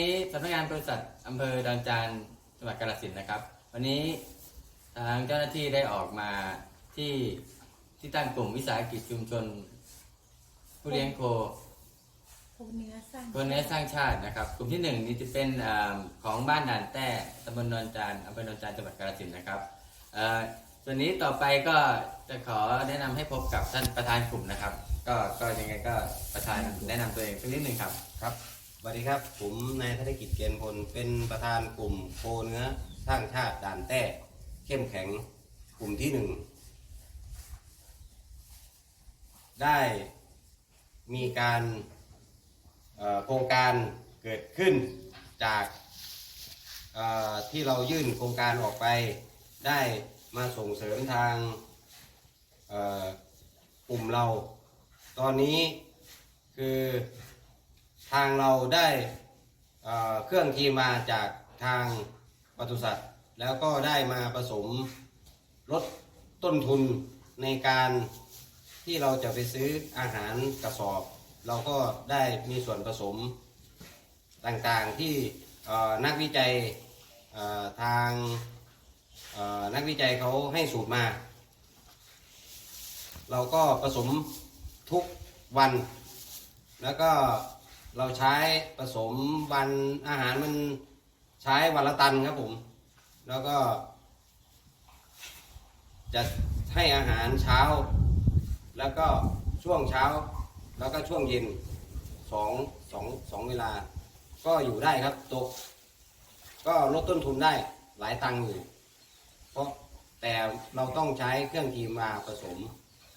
วันนี้สำนักงานบริษัทอำเภอดอนจานจังหวัดกาฬสินธุ์นะครับ วันนี้ทางเจ้าหน้าที่ได้ออกมาที่ที่ตั้งกลุ่มวิสาหกิจชุมชน ผู้เลี้ยงโคคนเนื้อสร้างคนเนื้อสร้างชาตินะครับ กลุ่มที่หนึ่งนี่จะเป็นเอ่อของบ้านด่านแต้ตำบลนนจานอำเภอนนจานจังหวัดกาฬสินธุ์นะครับเอ่อส่วนนี้ต่อไปก็จะขอแนะนำให้พบกับท่านประธานกลุ่มนะครับ ก็ก็ยังไงก็ประธานแนะนำตัวเองสักนิดหนึ่งครับ ครับ สวัสดีครับ ผมนายธนกิจเกณฑ์พลเป็นประธานกลุ่มโคเนื้อสร้างชาติด่านแต้ เข้มแข็งกลุ่มที่หนึ่งได้มีการโครงการเกิดขึ้นจากที่เรายื่นโครงการออกไป ได้มาส่งเสริมทางกลุ่มเรา ตอนนี้คือ ทางเราได้เเครื่องทีมมาจากทางปศุสัตว์ แล้วก็ได้มาผสมลดต้นทุนในการที่เราจะไปซื้ออาหารกระสอบ เราก็ได้มีส่วนผสมต่างๆที่นักวิจัยทางนักวิจัยเขาให้สูตรมา เราก็ผสมทุกวัน แล้วก็ เราใช้ผสมวันอาหารมันใช้วันละตันครับผม แล้วก็ จะให้อาหารเช้า แล้วก็ช่วงเช้า แล้วก็ช่วงเย็นสองสองสองเวลา ก็อยู่ได้ครับตกก็ลดต้นทุนได้หลายตังค์อยู่ เพราะแต่เราต้องใช้เครื่องทีมมาผสม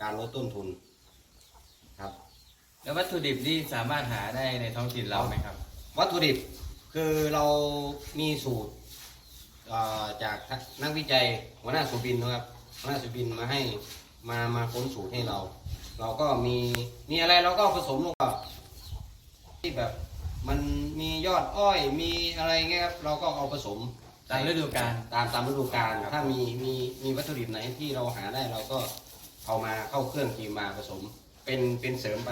การลดต้นทุน แล้ววัตถุดิบนี่สามารถหาได้ในท้องถิ่นเราไหมครับ วัตถุดิบคือเรามีสูตรเอ่อจากนักวิจัยหัวหน้าสุบินนะครับหัวหน้าสุบินมาให้มามาค้นสูตรให้เรา เราก็มีมีอะไรเราก็ผสมลงไปที่แบบมันมียอดอ้อยมีอะไรเงี้ยครับเราก็เอาผสมตามฤดูกาล ตามตามฤดูกาลถ้ามีมีมีวัตถุดิบไหนที่เราหาได้เราก็เอามาเข้าเครื่องทีมมาผสมเป็นเป็นเสริมไป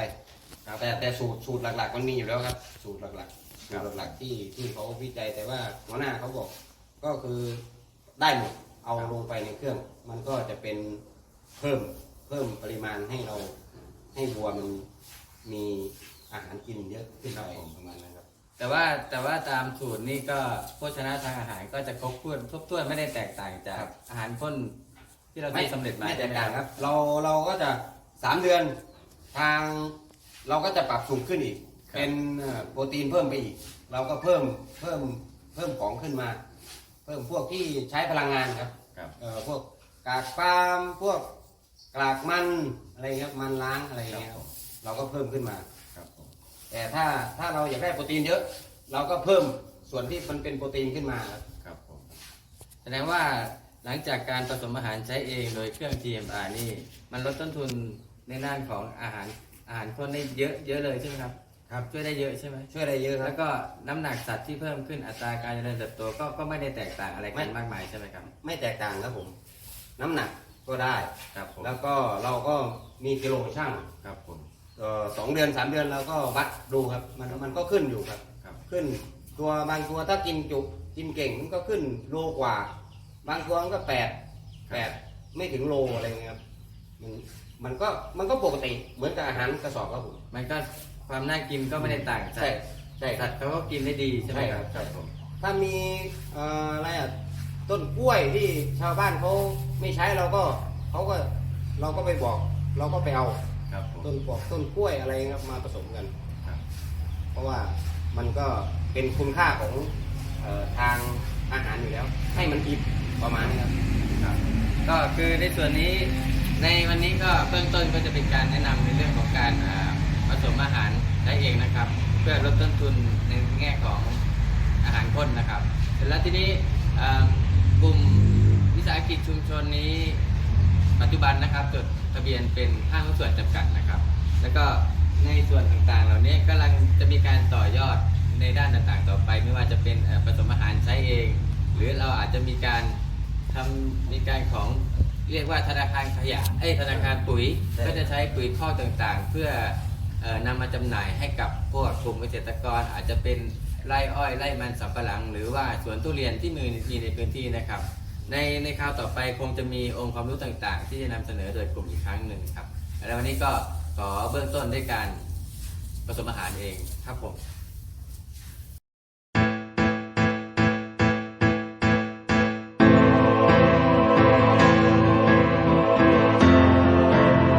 ครับ แต่แต่สูตรสูตรหลัก ๆ มันมีอยู่แล้วครับ สูตรหลักๆสูตรหลักๆที่ที่เขาวิจัยแต่ว่าหัวหน้าเขาบอก ก็คือได้หมดเอาลงไปในเครื่อง มันก็จะเป็นเพิ่มเพิ่มปริมาณให้เราให้วัวมันมีอาหารกินเยอะขึ้นไปประมาณนั้นครับ แต่ว่าแต่ว่าตามสูตรนี่ก็โภชนะทางอาหารก็จะครบถ้วนครบถ้วนไม่ได้แตกต่างจากครับอาหารข้นที่เราไม่ทำสำเร็จมาไม่แตใช่กไหมต่างครับ เราเราก็จะสามเดือนทาง เราก็จะปรับสูงขึ้นอีกเป็นเอ่อโปรตีนเพิ่มไปอีก เราก็เพิ่มเพิ่มเพิ่มของขึ้นมา เพิ่มพวกที่ใช้พลังงานครับครับเอ่อพวกกากปาล์มพวกกากมันอะไรเงี้ยมันล้างอะไรเงี้ยครับเราก็เพิ่มขึ้นมา ครับผมแต่ถ้าถ้าเราอยากได้โปรตีนเยอะ เราก็เพิ่มส่วนที่มันเป็นโปรตีนขึ้นมาครับครับผมแสดงว่าหลังจากการผสมอาหารใช้เองโดยเครื่อง TMR นี่ มันลดต้นทุนในด้านของอาหาร อาหารคนได้เยอะเยอะเลยใช่ไหมครับ ครับช่วยได้เยอะใช่ไหมช่วยได้เยอะครัแล้บวก็น้ำหนักสัตว์ที่เพิ่มขึ้นอัตราการเจริญเติบโตก็ก็ไม่ได้แตกต่างอะไรกันไม่ มากมายใช่ไหมครับไม่แตกต่างครับผม น้ำหนักก็ได้ ครับผมแล้วก็เราก็มีกิโลช่างครับผมเอ่อสองเดือนสามเดือนเราก็วัดดูครับ มันมันก็ขึ้นอยู่ครับ ครับขึ้นตัวบางตัวถ้ากินจุกินเก่งมันก็ขึ้นโลกว่า บางตัวมันก็แปดแปดไม่ถึงโลอะไรเงี้ยครับมัน มันก็มันก็ปกติเหมือนกับอาหารกระสอบครับผมมันก็ความน่ากินก็ไม่ได้ต่างจากใช่ใช่คสัรัตบว์เขาก็กินได้ดีใช่ไหมครับใช่ครับถ้ามีเอ่ออะไรอะต้นกล้วยที่ชาวบ้านเขาไม่ใช้เราก็เขาก็เราก็ไปบอก เราก็ไปเอาครับผมต้นบอกต้นกล้วยอะไรครับมาผสมกัน ครับเพราะว่ามันก็เป็นคุณค่าของเออทางอาหารอยู่แล้ว ให้มันอิ่มประมาณนี้ครับ ครับ ก็คือในส่วนนี้ ในวันนี้ก็เบื้องต้นก็จะเป็นการแนะนำในเรื่องของการผสมอาหารได้เองนะครับ เพื่อลดต้นทุนในแง่ของอาหารข้นนะครับเสร็จแล้วทีนี้กลุ่มวิสาหกิจชุมชนนี้ ปัจจุบันนะครับจดทะเบียนเป็นห้างหุ้นส่วนจำกัดนะครับ แล้วก็ในส่วนต่างๆ เหล่านี้กำลังจะมีการต่อยอดในด้านต่างๆ ต่อไป ไม่ว่าจะเป็นผสมอาหารใช้เอง หรือเราอาจจะมีการทำมีการของ เรียกว่าธนาคารขยะเอ้ยธนาคารปุ๋ยใช่ก็จะใช้ปุ๋ยทอดต่างๆ เพื่อเอ่อนำมาจำหน่ายให้กับพวกกลุ่มเกษตรกรอาจจะเป็นไร่อ้อยไร่มันสำปะหลัง หรือว่าสวนทุเรียนที่มีมีในพื้นที่นะครับ ในในคราวต่อไปคงจะมีองค์ความรู้ต่างๆ ที่จะนำเสนอโดยกลุ่มอีกครั้งหนึ่งครับแล้ววันนี้ก็ขอเบื้องต้นด้วยการผสมอาหารเองครับผม